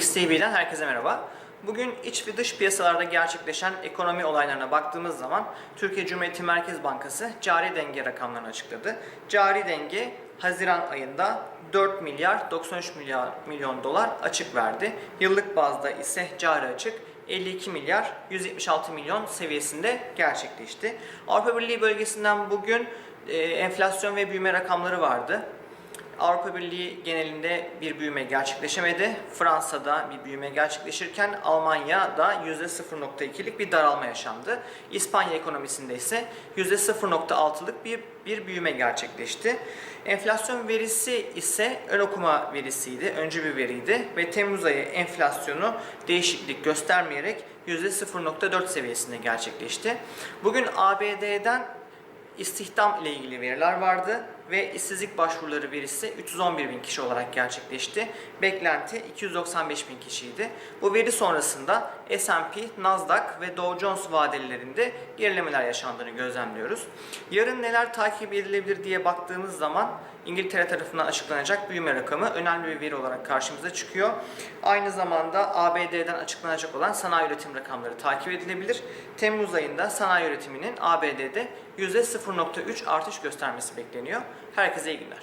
TV'den herkese merhaba. Bugün iç ve dış piyasalarda gerçekleşen ekonomi olaylarına baktığımız zaman Türkiye Cumhuriyeti Merkez Bankası cari denge rakamlarını açıkladı. Cari denge Haziran ayında 4 milyar 93 milyar milyon dolar açık verdi. Yıllık bazda ise cari açık 52 milyar 176 milyon seviyesinde gerçekleşti. Avrupa Birliği bölgesinden bugün e, enflasyon ve büyüme rakamları vardı. Avrupa Birliği genelinde bir büyüme gerçekleşemedi. Fransa'da bir büyüme gerçekleşirken Almanya'da %0.2'lik bir daralma yaşandı. İspanya ekonomisinde ise %0.6'lık bir, bir büyüme gerçekleşti. Enflasyon verisi ise ön okuma verisiydi, öncü bir veriydi ve Temmuz ayı enflasyonu değişiklik göstermeyerek %0.4 seviyesinde gerçekleşti. Bugün ABD'den İstihdam ile ilgili veriler vardı ve işsizlik başvuruları verisi 311 bin kişi olarak gerçekleşti. Beklenti 295 bin kişiydi. Bu veri sonrasında S&P, Nasdaq ve Dow Jones vadelerinde gerilemeler yaşandığını gözlemliyoruz. Yarın neler takip edilebilir diye baktığımız zaman İngiltere tarafından açıklanacak büyüme rakamı önemli bir veri olarak karşımıza çıkıyor. Aynı zamanda ABD'den açıklanacak olan sanayi üretim rakamları takip edilebilir. Temmuz ayında sanayi üretiminin ABD'de %0.3 artış göstermesi bekleniyor. Herkese iyi günler.